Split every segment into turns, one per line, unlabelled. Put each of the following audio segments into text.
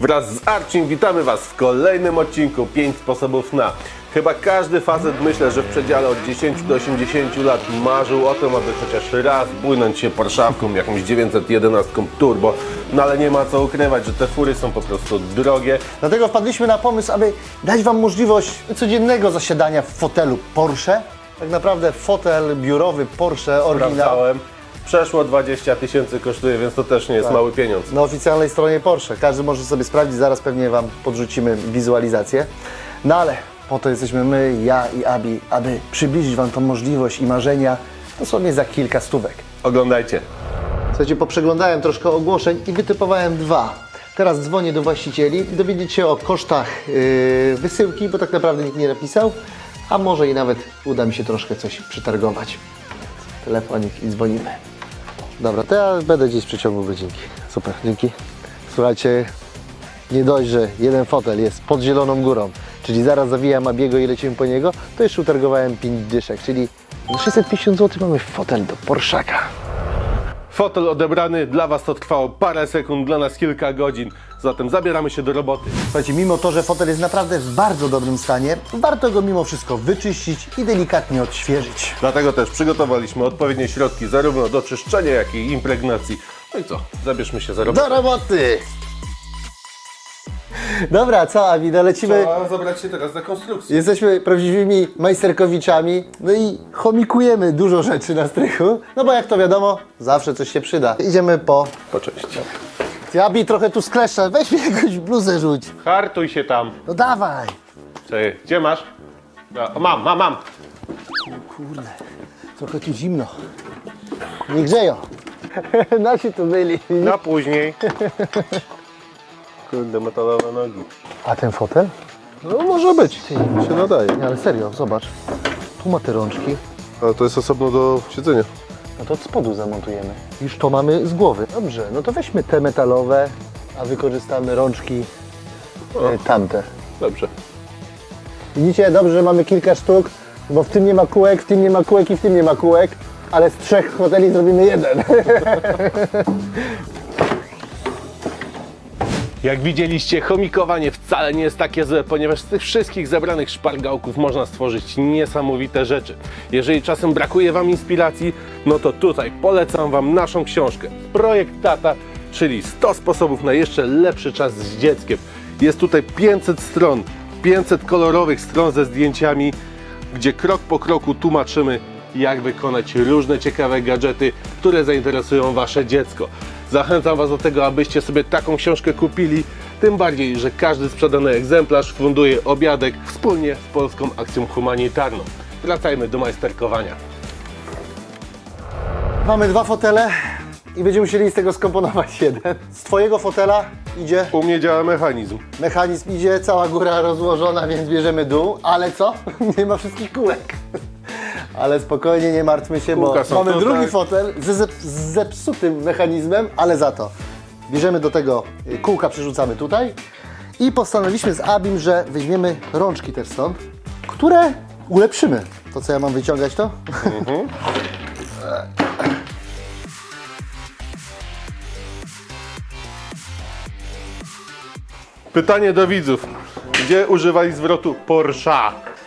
Wraz z Archim witamy Was w kolejnym odcinku 5 sposobów na. Chyba każdy facet myślę, że w przedziale od 10 do 80 lat marzył o tym, aby chociaż raz błynąć się Porszawką, jakąś 911 Turbo. No ale nie ma co ukrywać, że te fury są po prostu drogie.
Dlatego wpadliśmy na pomysł, aby dać Wam możliwość codziennego zasiadania w fotelu Porsche. Tak naprawdę fotel biurowy Porsche oryginał
Sprawdzałem. Przeszło 20 tysięcy kosztuje, więc to też nie jest mały pieniądz.
na oficjalnej stronie Porsche. Każdy może sobie sprawdzić, zaraz pewnie Wam podrzucimy wizualizację. No ale po to jesteśmy my, ja i Abi, aby przybliżyć Wam tą możliwość i marzenia dosłownie za kilka stówek.
Oglądajcie.
Słuchajcie, poprzeglądałem troszkę ogłoszeń i wytypowałem dwa. Teraz dzwonię do właścicieli i dowiedzieć się o kosztach yy, wysyłki, bo tak naprawdę nikt nie napisał, a może i nawet uda mi się troszkę coś przetargować. Telefonik i dzwonimy. Dobra, to ja będę gdzieś w przeciągu godzinki. Super, dzięki. Słuchajcie, nie dość, że jeden fotel jest pod Zieloną Górą, czyli zaraz zawijam Abiego i lecimy po niego, to jeszcze utargowałem 5 dyszek, czyli za 650 zł mamy fotel do Porszaka.
Fotel odebrany, dla Was to trwało parę sekund, dla nas kilka godzin. Zatem zabieramy się do roboty.
Słuchajcie, mimo to, że fotel jest naprawdę w bardzo dobrym stanie, warto go mimo wszystko wyczyścić i delikatnie odświeżyć.
Dlatego też przygotowaliśmy odpowiednie środki zarówno do czyszczenia, jak i impregnacji. No i co? Zabierzmy się za robotę.
Do roboty! Dobra, co Abi, no lecimy.
Trzeba zabrać się teraz za konstrukcję.
Jesteśmy prawdziwymi majsterkowiczami, no i chomikujemy dużo rzeczy na strychu, no bo jak to wiadomo, zawsze coś się przyda. Idziemy po...
Po części.
Ty, Abi, trochę tu skleszcza, weź mi jakąś bluzę rzuć.
Hartuj się tam.
No dawaj!
Czekaj, gdzie masz? A, mam, mam, mam.
Kurde, trochę tu zimno. Nie grzeją. Nasi tu byli.
Na później. Kurde, metalowe nogi.
A ten fotel?
No może być, się nadaje.
Nie, ale serio, zobacz. Tu ma te rączki.
Ale to jest osobno do siedzenia.
No to od spodu zamontujemy. Już to mamy z głowy. Dobrze, no to weźmy te metalowe, a wykorzystamy rączki e, tamte.
Dobrze.
Widzicie, dobrze, że mamy kilka sztuk, bo w tym nie ma kółek, w tym nie ma kółek i w tym nie ma kółek, ale z trzech hoteli zrobimy jeden.
Jak widzieliście, chomikowanie wcale nie jest takie złe, ponieważ z tych wszystkich zebranych szpargałków można stworzyć niesamowite rzeczy. Jeżeli czasem brakuje Wam inspiracji, no to tutaj polecam Wam naszą książkę Projekt Tata, czyli 100 sposobów na jeszcze lepszy czas z dzieckiem. Jest tutaj 500 stron, 500 kolorowych stron ze zdjęciami, gdzie krok po kroku tłumaczymy, jak wykonać różne ciekawe gadżety, które zainteresują Wasze dziecko. Zachęcam Was do tego, abyście sobie taką książkę kupili, tym bardziej, że każdy sprzedany egzemplarz funduje obiadek wspólnie z Polską Akcją Humanitarną. Wracajmy do majsterkowania.
Mamy dwa fotele i będziemy musieli z tego skomponować jeden. Z twojego fotela idzie
U mnie działa mechanizm.
mechanizm, idzie cała góra rozłożona, więc bierzemy dół, ale co? Nie ma wszystkich kółek. Ale spokojnie, nie martwmy się, bo
Kółka są
mamy
tutaj.
drugi fotel ze zep- z zepsutym mechanizmem, ale za to bierzemy do tego y, kółka, przerzucamy tutaj i postanowiliśmy z Abim, że weźmiemy rączki też stąd, które ulepszymy. To co ja mam wyciągać to?
Pytanie do widzów. Gdzie używali zwrotu Porsche?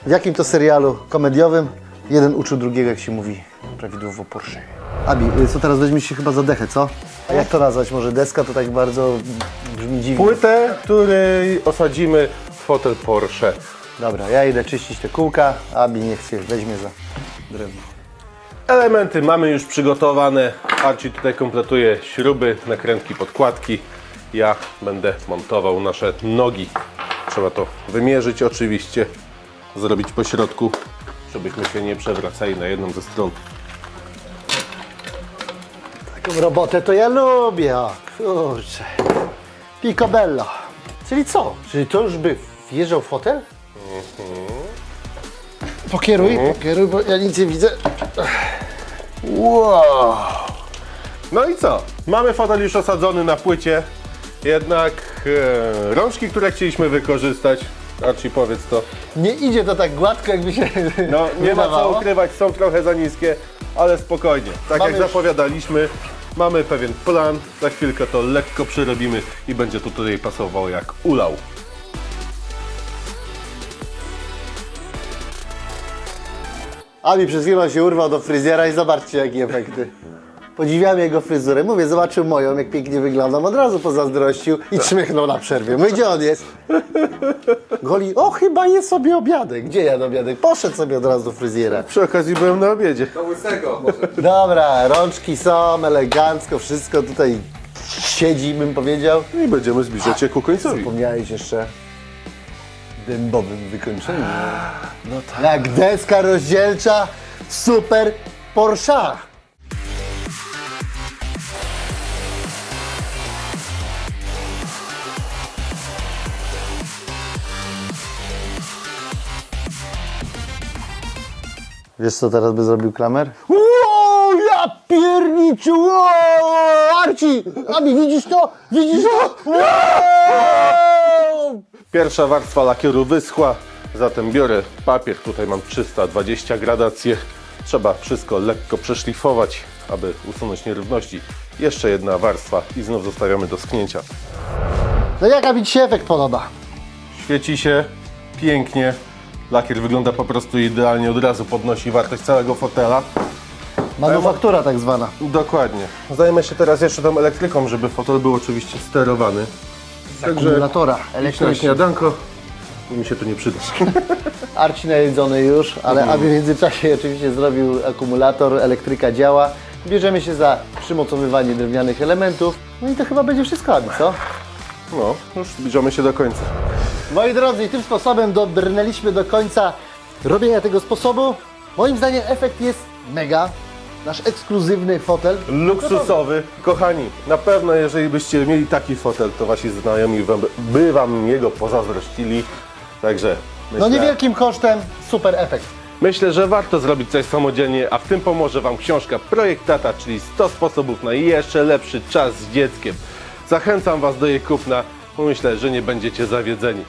W jakim to serialu komediowym jeden uczył drugiego, jak się mówi prawidłowo Porsche. Abi, y, co teraz weźmiesz się chyba za dechę, co? A jak to nazwać? Może deska to tak bardzo brzmi dziwnie.
Płytę, której osadzimy fotel Porsche.
Dobra, ja idę czyścić te kółka, Abi niech się weźmie za drewno.
Elementy mamy już przygotowane. Archie tutaj kompletuje śruby, nakrętki, podkładki. Ja będę montował nasze nogi. Trzeba to wymierzyć oczywiście, zrobić po środku, żebyśmy się nie przewracali na jedną ze stron.
Taką robotę to ja lubię, o kurczę. Picobello. Czyli co? Czyli to już by wjeżdżał fotel? Pokieruj, pokieruj, bo ja nic nie widzę. Wow.
No i co? Mamy fotel już osadzony na płycie, jednak e, rączki, które chcieliśmy wykorzystać, Archie powiedz to,
Nie idzie to tak gładko, jakby się
no nie ma co
wydawało.
ukrywać, są trochę za niskie, ale spokojnie. Tak
Mamy
jak
już-
zapowiadaliśmy, Mamy pewien plan, za chwilkę to lekko przerobimy i będzie to tutaj pasowało jak ulał.
Abi przez chwilę się urwał do fryzjera i zobaczcie jakie efekty. Podziwiam jego fryzurę. Mówię, zobaczył moją, jak pięknie wyglądam. Od razu pozazdrościł i czmychnął na przerwie. Mówię, gdzie on jest? Goli, o chyba je sobie obiadek. Gdzie ja obiadek? Poszedł sobie od razu do fryzjera.
Przy okazji byłem na obiedzie.
Do łysego może.
Dobra, rączki są, elegancko, wszystko tutaj siedzi, bym powiedział.
I będziemy zbliżać się ku końcowi.
Wspomniałeś jeszcze dębowym wykończeniu.
No tak.
Jak deska rozdzielcza super Porsche. Wiesz co teraz by zrobił klamer? Wow, ja pierniczu, wow, Arci! Abi, widzisz to? Widzisz to? Wow!
Pierwsza warstwa lakieru wyschła, zatem biorę papier, tutaj mam 320 gradacji. Trzeba wszystko lekko przeszlifować, aby usunąć nierówności. Jeszcze jedna warstwa i znów zostawiamy do sknięcia.
No jaka mi ci się efekt podoba?
Świeci się pięknie. Lakier wygląda po prostu idealnie, od razu podnosi wartość całego fotela.
Manufaktura tak zwana.
Dokładnie. Zajmę się teraz jeszcze tą elektryką, żeby fotel był oczywiście sterowany.
Akumulatora
Idź na
elektrycznego.
śniadanko i mi się to nie przyda.
Arci najedzony już, ale Abi w międzyczasie oczywiście zrobił akumulator, elektryka działa. Bierzemy się za przymocowywanie drewnianych elementów. No i to chyba będzie wszystko, Abi, co?
No, już zbliżamy się do końca.
Moi drodzy, i tym sposobem dobrnęliśmy do końca robienia tego sposobu. Moim zdaniem efekt jest mega. Nasz ekskluzywny fotel.
Luksusowy. Kochani, na pewno jeżeli byście mieli taki fotel, to wasi znajomi wam- by wam jego pozazdrościli. Także myślę,
No niewielkim kosztem, super efekt.
myślę, że warto zrobić coś samodzielnie, a w tym pomoże wam książka Projekt Tata, czyli 100 sposobów na jeszcze lepszy czas z dzieckiem. Zachęcam was do jej kupna, bo myślę, że nie będziecie zawiedzeni.